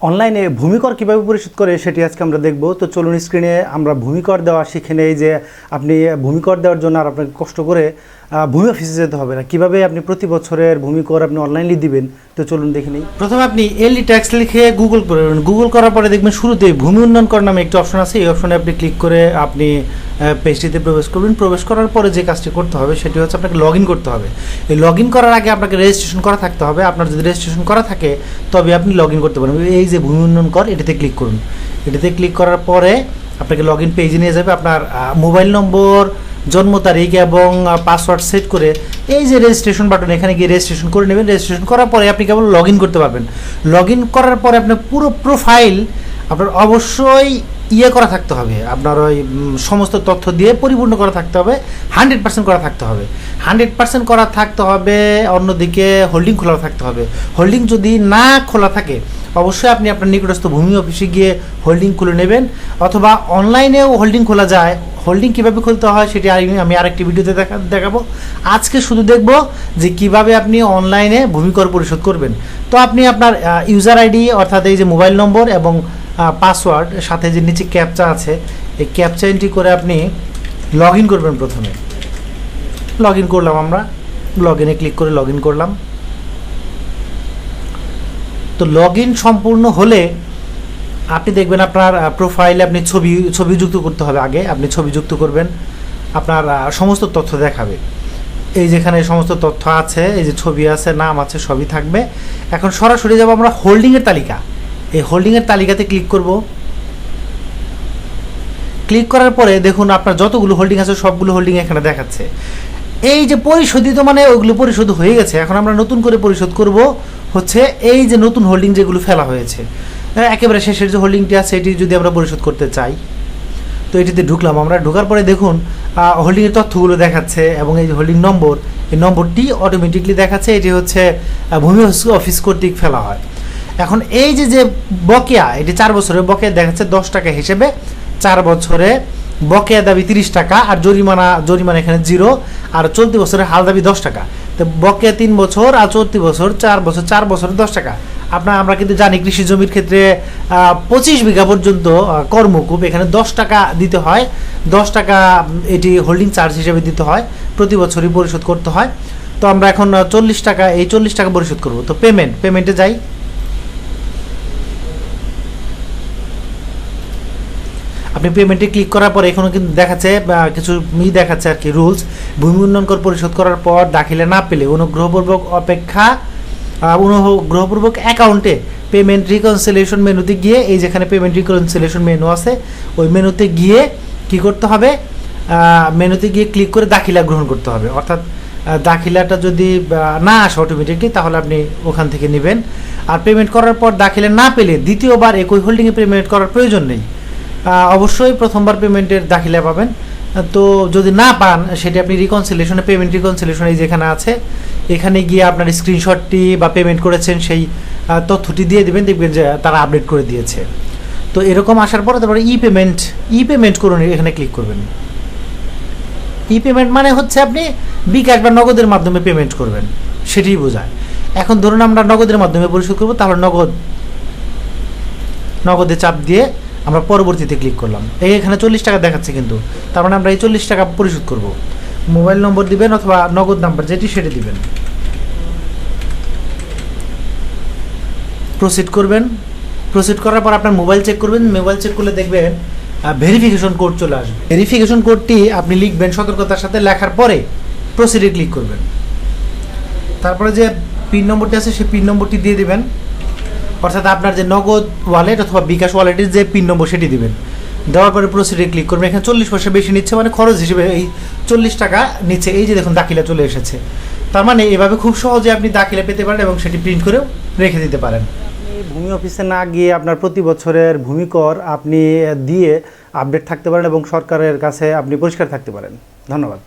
অনলাইনে ভূমিকর কীভাবে পরিশোধ করে সেটি আজকে আমরা দেখব। তো চলুন স্ক্রিনে আমরা ভূমিকর দেওয়া শিখে নেই যে আপনি ভূমিকর দেওয়ার জন্য আর আপনাকে কষ্ট করে ভূমি অফিসে যেতে হবে না। কীভাবে আপনি প্রতি বছরের ভূমিকর আপনি অনলাইনলি দিবেন? তো চলুন দেখে নিই। প্রথমে আপনি এলডি ট্যাক্স লিখে গুগল করবেন গুগল করার পরে দেখবেন শুরুতেই ভূমি উন্নয়ন কর নামে একটি অপশন আছে। এই অপশনে আপনি ক্লিক করে আপনি পেজটিতে প্রবেশ করবেন। প্রবেশ করার পরে যে কাজটি করতে হবে সেটি হচ্ছে আপনাকে লগ ইন করতে হবে। এই লগ ইন করার আগে আপনাকে রেজিস্ট্রেশন করা থাকতে হবে। আপনার যদি রেজিস্ট্রেশন করা থাকে, তবে আপনি লগ ইন করতে পারবেন। এই যে ভূমি উন্নয়ন কর, এটিতে ক্লিক করুন। এটাতে ক্লিক করার পরে আপনাকে লগ ইন পেজে নিয়ে যাবে। আপনার মোবাইল নম্বর জন্ম তারিখ এবং পাসওয়ার্ড সেট করে এই যে রেজিস্ট্রেশন বাটন এখানে গিয়ে রেজিস্ট্রেশন করে নেবেন। রেজিস্ট্রেশন করার পরে আপনি কেবল লগ করতে পারবেন। লগ করার পরে আপনার পুরো প্রোফাইল আপনার অবশ্যই ইয়ে করা থাকতে হবে, আপনার ওই সমস্ত তথ্য দিয়ে পরিপূর্ণ করা থাকতে হবে হান্ড্রেড পার্সেন্ট করা থাকতে হবে। হান্ড্রেড পার্সেন্ট করা থাকতে হবে, অন্যদিকে হোল্ডিং খোলা থাকতে হবে। হোল্ডিং যদি না খোলা থাকে, অবশ্যই আপনি আপনার নিকটস্থ ভূমি অফিসে গিয়ে হোল্ডিং খুলে নেবেন, অথবা অনলাইনেও হোল্ডিং খোলা যায়। হোল্ডিং কীভাবে খুলতে হয় সেটি আমি আরেকটি ভিডিওতে দেখা দেখাবো। আজকে শুধু দেখব যে কীভাবে আপনি অনলাইনে ভূমিকর পরিশোধ করবেন। তো আপনি আপনার ইউজার আইডি অর্থাৎ এই যে মোবাইল নম্বর এবং পাসওয়ার্ড সাথে যে নিচে ক্যাপচা আছে, এই ক্যাপচা এন্ট্রি করে আপনি লগ করবেন প্রথমে। লগ করলাম আমরা। লগ ইনে ক্লিক করে লগ করলাম। তো লগ সম্পূর্ণ হলে আপনি দেখবেন আপনার প্রোফাইলে আপনি ছবি ছবি যুক্ত করতে হবে আগে। আপনি ছবি যুক্ত করবেন, আপনার সমস্ত তথ্য দেখাবে। এই যেখানে সমস্ত তথ্য আছে, এই যে ছবি আছে, নাম আছে, সবই থাকবে। এখন সরাসরি যাব আমরা হোল্ডিংয়ের তালিকা। এই হোল্ডিংয়ের তালিকাতে ক্লিক করব। ক্লিক করার পরে দেখুন আপনার যতগুলো হোল্ডিং আছে, সবগুলো হোল্ডিং এখানে দেখাচ্ছে। এই যে পরিশোধিত মানে ওইগুলো পরিশোধ হয়ে গেছে। এখন আমরা নতুন করে পরিশোধ করব হচ্ছে এই যে নতুন হোল্ডিং যেগুলো ফেলা হয়েছে। একেবারে শেষের যে হোল্ডিংটি আছে, এটি যদি আমরা পরিশোধ করতে চাই, তো এটিতে ঢুকলাম আমরা। ঢোকার পরে দেখুন হোল্ডিংয়ের তথ্যগুলো দেখাচ্ছে এবং এই যে হোল্ডিং নম্বর এই নম্বরটি অটোমেটিকলি দেখাচ্ছে। এটি হচ্ছে ভূমি অফিস কর্তৃক ফেলা হয়। এখন এই যে যে বকেয়া এটি চার বছরের বকেয়া দেখাচ্ছে দশ টাকা হিসেবে, চার বছরে বকেয়া দাবি তিরিশ টাকা আর জরিমানা জরিমানা এখানে জিরো, আর চলতি বছরে হাল দাবি দশ টাকা। তো বকেয়া তিন বছর আর চলতি বছর চার বছর, চার বছরে দশ টাকা। আপনার, আমরা কিন্তু জানি কৃষি জমির ক্ষেত্রে পঁচিশ বিঘা পর্যন্ত কর্মকূপ এখানে দশ টাকা দিতে হয়। দশ টাকা এটি হোল্ডিং চার্জ হিসেবে দিতে হয়। প্রতি বছরই পরিশোধ করতে হয়। তো আমরা এখন চল্লিশ টাকা, এই চল্লিশ টাকা পরিশোধ করব। তো পেমেন্ট পেমেন্টে যাই। আপনি পেমেন্টে ক্লিক করার পর এখনও কিন্তু দেখাচ্ছে কিছু ই দেখাচ্ছে আর কি রুলস ভূমি উন্নয়ন কর পরিশোধ করার পর দাখিলে না পেলে অনুগ্রহপূর্বক অপেক্ষা অনুগ্রহপূর্বক অ্যাকাউন্টে পেমেন্ট রিকনসিলেশন মেনুতে গিয়ে, এই যেখানে পেমেন্ট রিকনসিলেশন মেনু আছে, ওই মেনুতে গিয়ে কি করতে হবে? মেনুতে গিয়ে ক্লিক করে দাখিলা গ্রহণ করতে হবে। অর্থাৎ দাখিলাটা যদি না আসে অটোমেটিকলি তাহলে আপনি ওখান থেকে নেবেন। আর পেমেন্ট করার পর দাখিলা না পেলে দ্বিতীয়বার একই হোল্ডিংয়ে পেমেন্ট করার প্রয়োজন নেই। অবশ্যই প্রথমবার পেমেন্টের দাখিলা পাবেন। তো যদি না পান, সেটি আপনি রিকনসিলেশনে পেমেন্ট রিকনসিলেশন যেখানে আছে, এখানে গিয়ে আপনার স্ক্রিনশটটি বা পেমেন্ট করেছেন, সেই তথ্যটি দিয়ে দেবেন, দেখবেন যে তারা আপডেট করে দিয়েছে। তো এরকম আসার পরে তারপরে ই পেমেন্ট ই পেমেন্ট করুন, এখানে ক্লিক করবেন। ই পেমেন্ট মানে হচ্ছে আপনি বিকাশ বা নগদের মাধ্যমে পেমেন্ট করবেন, সেটাই বোঝায়। এখন ধরুন আমরা নগদের মাধ্যমে পরিশোধ করব, তাহলে নগদ, নগদে চাপ দিয়ে আমরা পরবর্তীতে ক্লিক করলাম। এই এখানে চল্লিশ টাকা দেখাচ্ছে কিন্তু। তার মানে আমরা এই চল্লিশ টাকা পরিশোধ করব। মোবাইল নম্বর দিবেন অথবা নগদ নাম্বার যেটি সেটি দিবেন। প্রসিড করবেন। প্রসিড করার পর আপনার মোবাইল চেক করবেন। মোবাইল চেক করলে দেখবেন ভেরিফিকেশন কোড চলে আসবে। ভেরিফিকেশন কোডটি আপনি লিখবেন সতর্কতার সাথে। লেখার পরে প্রসিডে ক্লিক করবেন। তারপরে যে পিন নম্বরটি আছে, সেই পিন নম্বরটি দিয়ে দিবেন। অর্থাৎ আপনার যে নগদ ওয়ালেট অথবা বিকাশ ওয়ালেটের যে পিন নম্বর সেটি দিবেন। দেওয়ার পরে প্রসিডে ক্লিক করবেন। এখানে চল্লিশ পয়সা বেশি নিচ্ছে মানে খরচ হিসেবে এই চল্লিশ টাকা নিচ্ছে। এই যে দেখুন, দাখিলা চলে এসেছে। তার মানে এভাবে খুব সহজে আপনি দাখিলা পেতে পারেন এবং সেটি প্রিন্ট করেও রেখে দিতে পারেন। ভূমি অফিসে না গিয়ে আপনার প্রতি বছরের ভূমিকর আপনি দিয়ে আপডেট থাকতে পারেন এবং সরকারের কাছে আপনি পরিষ্কার থাকতে পারেন। ধন্যবাদ।